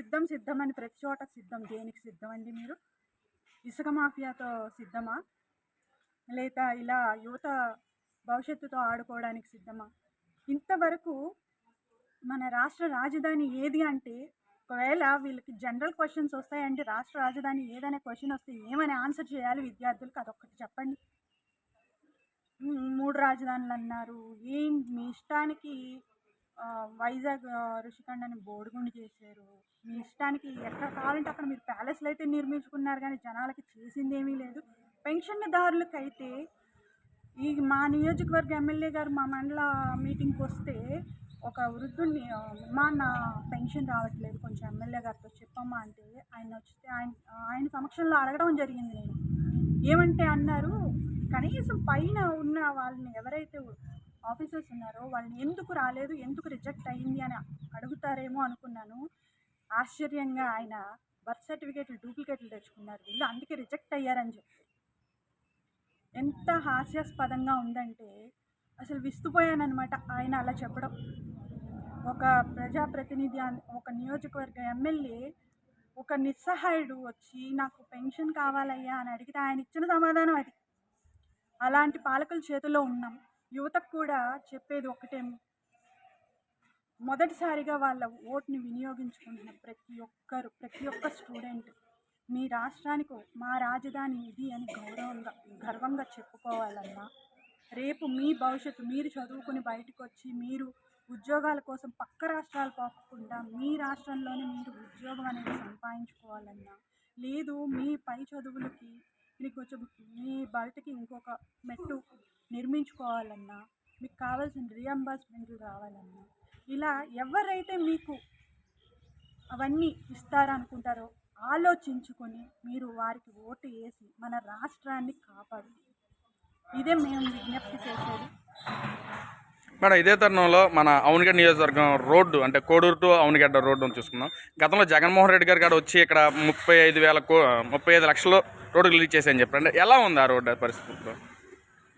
సిద్ధం సిద్ధం అని ప్రతి చోట సిద్ధం. దేనికి సిద్ధం అండి మీరు? ఇసుక మాఫియాతో సిద్ధమా? లేదా ఇలా యువత భవిష్యత్తుతో ఆడుకోవడానికి సిద్ధమా? ఇంతవరకు మన రాష్ట్ర రాజధాని ఏది అంటే ఒకవేళ వీళ్ళకి జనరల్ క్వశ్చన్స్ వస్తాయంటే రాష్ట్ర రాజధాని ఏదనే క్వశ్చన్ వస్తే ఏమని ఆన్సర్ చేయాలి విద్యార్థులకు? అదొక్కటి చెప్పండి. మూడు రాజధానులు అన్నారు. ఏం మీ ఇష్టానికి వైజాగ్ ఆ, ఋషికొండని బోడిగుండు చేశారు. మీ ఇష్టానికి ఎక్కడ కావాలంటే అక్కడ మీరు ప్యాలెస్లు అయితే నిర్మించుకున్నారు కానీ జనాలకి చేసింది ఏమీ లేదు. పెన్షన్దారులకు అయితే ఈ మా నియోజకవర్గ ఎమ్మెల్యే గారు మా మండల మీటింగ్కి వస్తే ఒక వృద్ధుడిని మా నా పెన్షన్ రావట్లేదు కొంచెం ఎమ్మెల్యే గారితో చెప్పమ్మా అంటే ఆయన వచ్చితే ఆయన ఆయన సమక్షంలో అడగడం జరిగింది నేను. ఏమంటే అన్నారు కనీసం పైన ఉన్న వాళ్ళని ఎవరైతే ఆఫీసర్స్ ఉన్నారో వాళ్ళని ఎందుకు రాలేదు ఎందుకు రిజెక్ట్ అయ్యింది అని అడుగుతారేమో అనుకున్నాను. ఆశ్చర్యంగా ఆయన బర్త్ సర్టిఫికేట్లు డూప్లికేట్లు తెచ్చుకున్నారు. వీళ్ళు అందుకే రిజెక్ట్ అయ్యారని చెప్పి. ఎంత హాస్యాస్పదంగా ఉందంటే అసలు విస్తుపోయానమాట ఆయన అలా చెప్పడం. ఒక ప్రజాప్రతినిధి ఒక నియోజకవర్గ ఎమ్మెల్యే ఒక నిస్సహాయుడు వచ్చి నాకు పెన్షన్ కావాలయ్యా అని అడిగితే ఆయన ఇచ్చిన సమాధానం అది. అలాంటి పాలకుల చేతిలో ఉన్నాం. యువతకు కూడా చెప్పేది ఒకటే. మొదటిసారిగా వాళ్ళ ఓటుని వినియోగించుకుంటున్న ప్రతి ఒక్కరు ప్రతి ఒక్క స్టూడెంట్ మీ రాష్ట్రానికి మా రాజధాని ఇది అని గౌరవంగా గర్వంగా చెప్పుకోవాలన్నా రేపు మీ భవిష్యత్తు మీరు చదువుకుని బయటకు వచ్చి మీరు ఉద్యోగాల కోసం పక్క రాష్ట్రాలు పోకుండా మీ రాష్ట్రంలోనే మీరు ఉద్యోగం అనేది సంపాదించుకోవాలన్నా లేదు మీ పై చదువులకి మీకు కొంచెం మీ బయటకి ఇంకొక మెట్టు నిర్మించుకోవాలన్నా మీకు కావాల్సిన రియంబర్స్మెంట్లు రావాలన్నా ఇలా ఎవరైతే మీకు అవన్నీ ఇస్తారనుకుంటారో ఆలోచించుకొని మీరు వారికి ఓటు వేసి మన రాష్ట్రాన్ని కాపాడు ఇదే మేము విజ్ఞప్తి చేసేది. మేడం ఇదే తరుణంలో మన అవునిగడ్డ నియోజకవర్గం రోడ్డు అంటే కోడూరు టు అవునిగడ్డ రోడ్డు చూసుకుందాం. గతంలో జగన్మోహన్ రెడ్డి గారు కూడా వచ్చి ఇక్కడ ముప్పై ఐదు వేల కో ముప్పై ఐదు లక్షలు రోడ్డు రిలీజ్ చేశాయని చెప్పారు. అంటే ఎలా ఉంది ఆ రోడ్డు పరిస్థితుల్లో?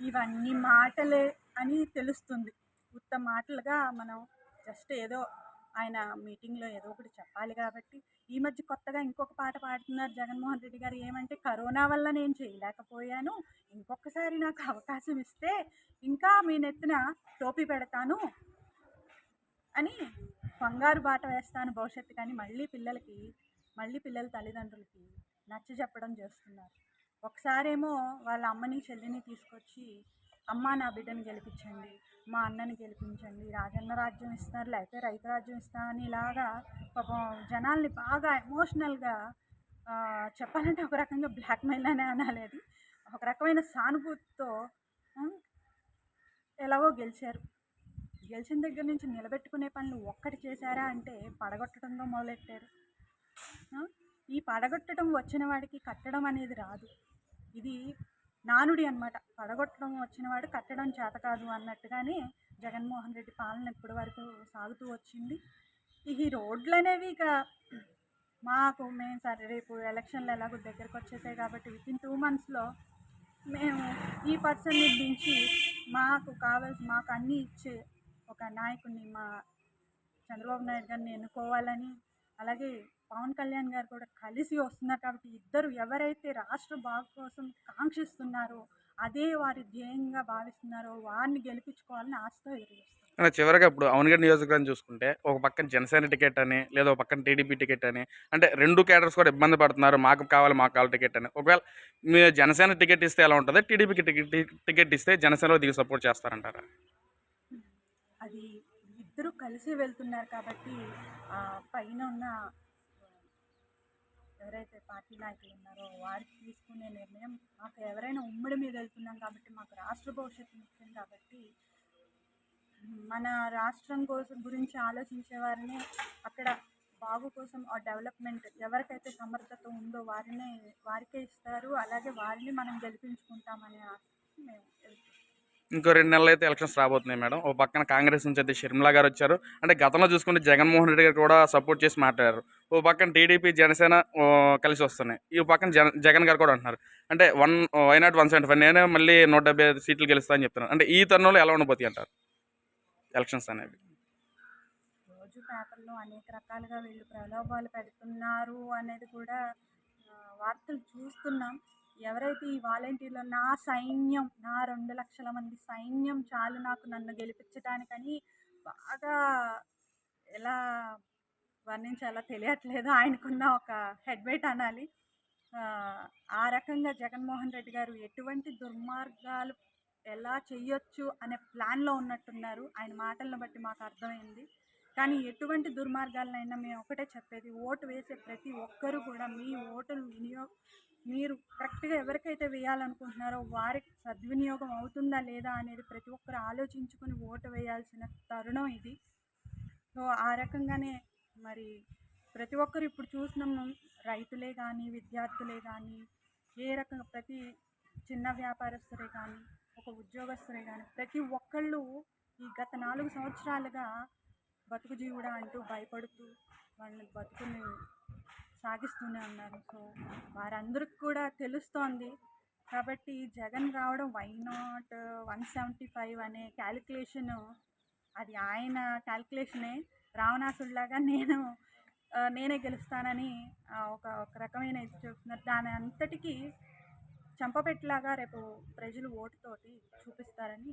ఇవన్నీ మాటలే అని తెలుస్తుంది. ఉత్త మాటలుగా మనం జస్ట్ ఏదో ఆయన మీటింగ్లో ఏదో ఒకటి చెప్పాలి కాబట్టి ఈ మధ్య కొత్తగా ఇంకొక పాట పాడుతున్నారు జగన్మోహన్ రెడ్డి గారు. ఏమంటే కరోనా వల్ల నేను చేయలేకపోయాను. ఇంకొకసారి నాకు అవకాశం ఇస్తే ఇంకా మీ నెత్తిన టోపీ పెడతాను అని బంగారు బాట వేస్తాను భవిష్యత్తు. కానీ మళ్ళీ పిల్లలకి మళ్ళీ పిల్లల తల్లిదండ్రులకి నచ్చ చెప్పడం చేస్తున్నారు. ఒకసారేమో వాళ్ళ అమ్మని చెల్లిని తీసుకొచ్చి అమ్మ నా బిడ్డని గెలిపించండి. మా అన్నని గెలిపించండి. రాజన్న రాజ్యం ఇస్తున్నారు లేకపోతే రైతు రాజ్యం ఇస్తామని ఇలాగా పాపం జనాల్ని బాగా ఎమోషనల్గా చెప్పాలంటే ఒక రకంగా బ్లాక్మెయిల్ అనే అనాలి అది. ఒక రకమైన సానుభూతితో ఎలాగో గెలిచారు. గెలిచిన దగ్గర నుంచి నిలబెట్టుకునే పనులు ఒక్కటి చేశారా అంటే పడగొట్టడంతో మొదలెట్టారు. ఈ పడగొట్టడం వచ్చిన వాడికి కట్టడం అనేది రాదు. ఇది నానుడి అన్నమాట. పడగొట్టడం వచ్చినవాడు కట్టడం చేత కాదు అన్నట్టుగానే జగన్మోహన్ రెడ్డి పాలన ఇప్పటి వరకు సాగుతూ వచ్చింది. ఈ రోడ్లు అనేవి ఇక మాకు మేము సరే రేపు ఎలక్షన్లు ఎలాగో దగ్గరకు వచ్చేసాయి కాబట్టి విత్ ఇన్ టూ మంత్స్లో మేము ఈ పర్సన్ని దించి మాకు కావాల్సి మాకు అన్నీ ఇచ్చే ఒక నాయకుడిని మా చంద్రబాబు నాయుడు గారిని ఎన్నుకోవాలని అలాగే పవన్ కళ్యాణ్ గారు కూడా కలిసి వస్తున్నారు కాబట్టి ఇద్దరు ఎవరైతే రాష్ట్ర బాగు కోసం కాంక్షిస్తున్నారో అదే వారి ధ్యేయంగా భావిస్తున్నారో వారిని గెలిపించుకోవాలని ఆశతో ఎదురు చివరిగా ఇప్పుడు అవునగడ్డ నియోజకవర్గం చూసుకుంటే ఒక పక్కన జనసేన టికెట్ అని లేదా ఒక పక్కన టీడీపీ టికెట్ అని అంటే రెండు క్యాడర్స్ కూడా ఇబ్బంది పడుతున్నారు మాకు కావాలి మాకు కావాలి టికెట్ అని. ఒకవేళ మీ జనసేన టికెట్ ఇస్తే ఎలా ఉంటుంది? టీడీపీకి టికెట్ టికెట్ ఇస్తే జనసేనలో దిగి సపోర్ట్ చేస్తారంటారా? అది ఇద్దరు కలిసి వెళ్తున్నారు కాబట్టి ఆ పైన ఉన్న ఎవరైతే పార్టీ నాయకులు ఉన్నారో వారికి తీసుకునే నిర్ణయం మాకు ఎవరైనా ఉమ్మడి మీద వెళ్తున్నాం కాబట్టి మాకు రాష్ట్ర భవిష్యత్తు ముఖ్యం కాబట్టి మన రాష్ట్రం కోసం గురించి ఆలోచించే వారిని అక్కడ బాగు కోసం ఆ డెవలప్మెంట్ ఎవరికైతే సమర్థత ఉందో వారినే వారికే ఇస్తారు. అలాగే వారిని మనం గెలిపించుకుంటామనే ఆశ మేము వెళ్తున్నాం. ఇంకో రెండు నెలలు అయితే ఎలక్షన్స్ రాబోతున్నాయి మేడం. ఒక పక్కన కాంగ్రెస్ నుంచి అయితే షర్మిలా గారు వచ్చారు. అంటే గతంలో చూసుకుంటే జగన్మోహన్ రెడ్డి గారు కూడా సపోర్ట్ చేసి మాట్లాడారు. ఓ పక్కన టీడీపీ జనసేన కలిసి వస్తున్నాయి. ఈ పక్కన జగన్ జగన్ గారు కూడా అంటున్నారు. అంటే one why not one seventy five నేనే మళ్ళీ నూట డెబ్బై ఐదు సీట్లు గెలుస్తా అని చెప్తున్నాను అంటే ఈ తరుణంలో ఎలా ఉండబోతాయి అంటారు? ఎలక్షన్స్ అనేవి. రోజు పేపర్లో అనేక రకాలుగా వీళ్ళు ప్రలోభాలు పెడుతున్నారు అనేది కూడా వార్తలు చూస్తున్నాం. ఎవరైతే ఈ వాలంటీర్లు నా సైన్యం నా రెండు లక్షల మంది సైన్యం చాలు నాకు నన్ను గెలిపించడానికని బాగా ఎలా వర్ణించాలో తెలియట్లేదు. ఆయనకున్న ఒక హెడ్బెట్ అనాలి. ఆ, రకంగా జగన్మోహన్ రెడ్డి గారు ఎటువంటి దుర్మార్గాలు ఎలా చేయొచ్చు అనే ప్లాన్లో ఉన్నట్టున్నారు. ఆయన మాటలను బట్టి మాకు అర్థమైంది. కానీ ఎటువంటి దుర్మార్గాలనైనా మేము ఒకటే చెప్పేది ఓటు వేసే ప్రతి ఒక్కరూ కూడా మీ ఓటును వినియోగ మీరు కరెక్ట్గా ఎవరికైతే వేయాలనుకుంటున్నారో వారికి సద్వినియోగం అవుతుందా లేదా అనేది ప్రతి ఒక్కరు ఆలోచించుకొని ఓటు వేయాల్సిన తరుణం ఇది. సో ఆ రకంగానే మరి ప్రతి ఒక్కరు ఇప్పుడు చూసినాము రైతులే కానీ విద్యార్థులే కానీ ఏ రకంగా ప్రతి చిన్న వ్యాపారస్తులే కానీ ఒక ఉద్యోగస్తులే కానీ ప్రతి ఒక్కళ్ళు ఈ గత నాలుగు సంవత్సరాలుగా బతుకు జీవుడా అంటూ భయపడుతూ వాళ్ళ బతుకుని సాగిస్తూనే ఉన్నారు. సో వారందరికి కూడా తెలుస్తోంది. కాబట్టి జగన్ రావడం why not one seventy five అనే క్యాలిక్యులేషన్ అది ఆయన క్యాలిక్యులేషనే రావణాసుడిలాగా నేను నేనే గెలుస్తానని ఒక ఒక రకమైన ఇది చెప్తున్నారు. దాని అంతటికీ చంపపెట్టలాగా రేపు ప్రజలు ఓటుతోటి చూపిస్తారని